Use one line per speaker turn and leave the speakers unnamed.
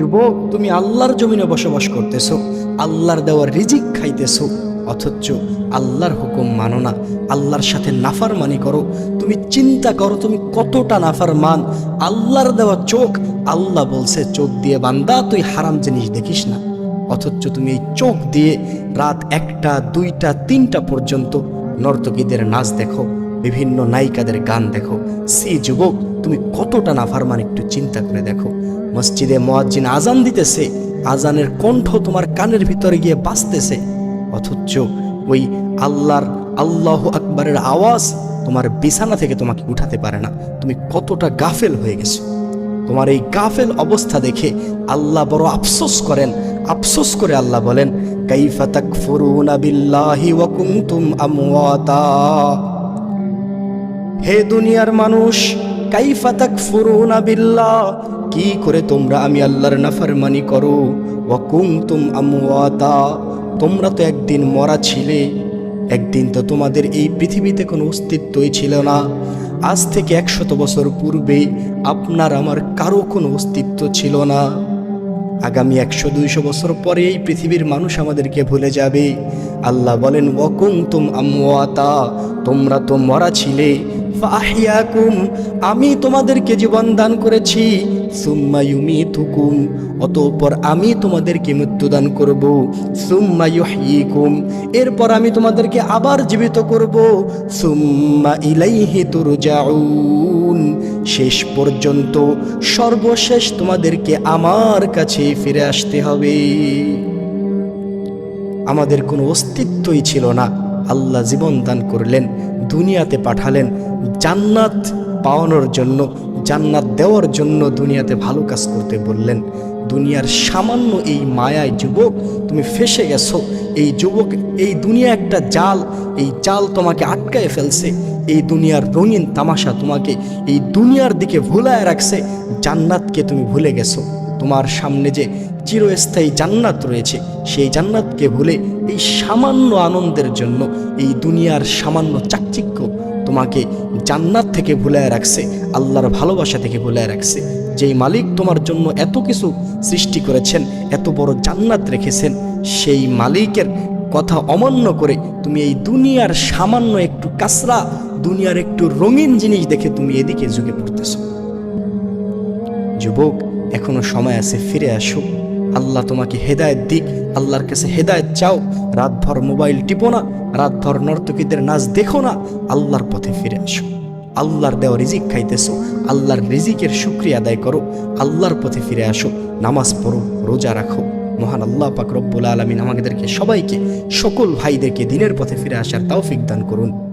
যুবক, তুমি আল্লাহর জমিনে বসবাস করতেছো, আল্লাহর দেওয়ার রিজিক খাইতেছো, অথচ আল্লাহর হুকুম মানো না, আল্লাহর সাথে নাফারমানি করো। তুমি চিন্তা করো, তুমি কতটা নাফার মান আল্লাহর দেওয়া চোখ, আল্লাহ বলছে, চোখ দিয়ে বান্দা, তুই হারাম জিনিস দেখিস না। অথচ তুমি এই চোখ দিয়ে রাত একটা, দুইটা, তিনটা পর্যন্ত নর্তকীদের নাচ দেখো, বিভিন্ন নায়িকাদের গান দেখো। সে যুবক, তুমি কতটা নাফারমান একটু চিন্তা করে দেখো। মসজিদে মোয়াজ্জিন আজান দিতেছে। আজানের কণ্ঠ তোমার কানের ভিতরে গিয়ে বাঁচতেছে অথচ ওই আল্লাহর, আল্লাহ আকবরের আওয়াজ তোমার বিছানা থেকে তোমাকে উঠাতে পারে না। তুমি কতটা গাফেল হয়ে গেছো। তোমার এই গাফেল অবস্থা দেখে আল্লাহ বড় আফসোস করেন। আফসোস করে আল্লাহ বলেন হে দুনিয়ার মানুষ কাইফা তাকফুরুনা বিল্লাহ? কি করে তোমরা আমি আল্লাহর নাফরমানি করো? কুনতুম আমওয়াতা? তোমরা তো একদিন মরা ছিলে, একদিন তো তোমাদের এই পৃথিবীতে কোনো অস্তিত্বই ছিল না। আজ থেকে একশত বছর পূর্বে আপনার আমার কারও কোনো অস্তিত্ব ছিল না। আগামী একশো দুইশো বছর পরে এই পৃথিবীর মানুষ আমাদেরকে ভুলে যাবে। আল্লাহ বলেন ওয়াকুম তুম তোমরা তো মরা ছিলে আমি তোমাদেরকে জীবন দান করেছি। সুম্মা ইউমিতুকুম, অতঃপর আমি তোমাদেরকে মৃত্যুদান করব। সুম্মা ইউহয়িকুম এরপর আমি তোমাদেরকে আবার জীবিত করব। সুম্মা ইলাইহি তুরজাউন, শেষ পর্যন্ত সর্বশেষ তোমাদেরকে আমার কাছে ফিরে আসতে হবে। আমাদের কোনো অস্তিত্বই ছিল না। আল্লাহ জীবন দান করলেন, দুনিয়াতে পাঠালেন জান্নাত পাওয়ানোর জন্য, জান্নাত দেওয়ার জন্য দুনিয়াতে ভালো কাজ করতে বললেন। দুনিয়ার সামান্য এই মায়ায় যুবক, তুমি ফেসে গেছো। এই যুবক, এই দুনিয়া একটা জাল, এই জাল তোমাকে আটকায় ফেলছে। এই দুনিয়ার রঙিন তামাশা তোমাকে এই দুনিয়ার দিকে ভুলায় রাখছে। জান্নাতকে তুমি ভুলে গেছো। তোমার সামনে যে চিরস্থায়ী জান্নাত রয়েছে, সেই জান্নাতকে ভুলে এই সামান্য আনন্দের জন্য, এই দুনিয়ার সামান্য চাকচিক্য তোমাকে জান্নাত থেকে ভুলায় রাখছে, আল্লাহর ভালোবাসা থেকে ভুলায় রাখছে। যেই মালিক তোমার জন্য এত কিছু সৃষ্টি করেছেন, এত বড় জান্নাত রেখেছেন, সেই মালিকের কথা অমান্য করে তুমি এই দুনিয়ার সামান্য একটু কাসরা দুনিয়ার একটু রঙিন জিনিস দেখে তুমি এদিকে ঝুঁকে পড়তেছো। যুবক, এখনও সময় আছে, ফিরে আসো। আল্লাহ তোমাকে হেদায়েত দিক, আল্লাহর কাছে হেদায়েত চাও। রাতভর মোবাইল টিপো না, রাতভর নর্তকীদের নাচ দেখো না, আল্লাহর পথে ফিরে আসো। আল্লাহর দেওয়া রিজিক খাইতেছো, আল্লাহর রিজিকের শুক্রিয়া আদায় করো, আল্লাহর পথে ফিরে আসো, নামাজ পড়ো, রোজা রাখো। মহান আল্লাহ পাক রব্বুল আলমিন আমাদেরকে সবাইকে, সকল ভাইদেরকে দিনের পথে ফিরে আসার তৌফিক দান করুন।